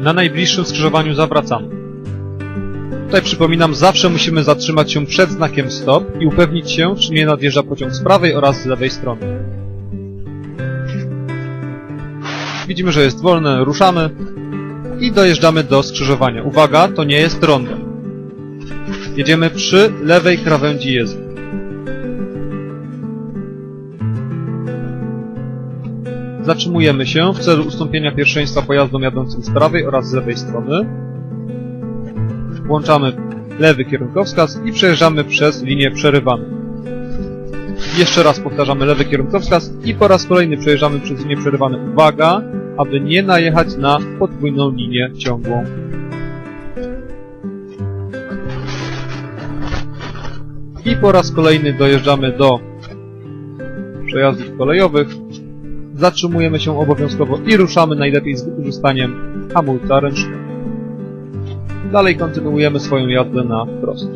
Na najbliższym skrzyżowaniu zawracamy. Tutaj przypominam, zawsze musimy zatrzymać się przed znakiem stop i upewnić się, czy nie nadjeżdża pociąg z prawej oraz z lewej strony. Widzimy, że jest wolne, ruszamy i dojeżdżamy do skrzyżowania. Uwaga, to nie jest rondo. Jedziemy przy lewej krawędzi jezdni. Zatrzymujemy się w celu ustąpienia pierwszeństwa pojazdom jadącym z prawej oraz z lewej strony. Włączamy lewy kierunkowskaz i przejeżdżamy przez linię przerywaną. Jeszcze raz powtarzamy lewy kierunkowskaz i po raz kolejny przejeżdżamy przez linię przerywaną. Uwaga, aby nie najechać na podwójną linię ciągłą. I po raz kolejny dojeżdżamy do przejazdów kolejowych. Zatrzymujemy się obowiązkowo i ruszamy najlepiej z wykorzystaniem hamulca ręcznego. Dalej kontynuujemy swoją jazdę na wprost.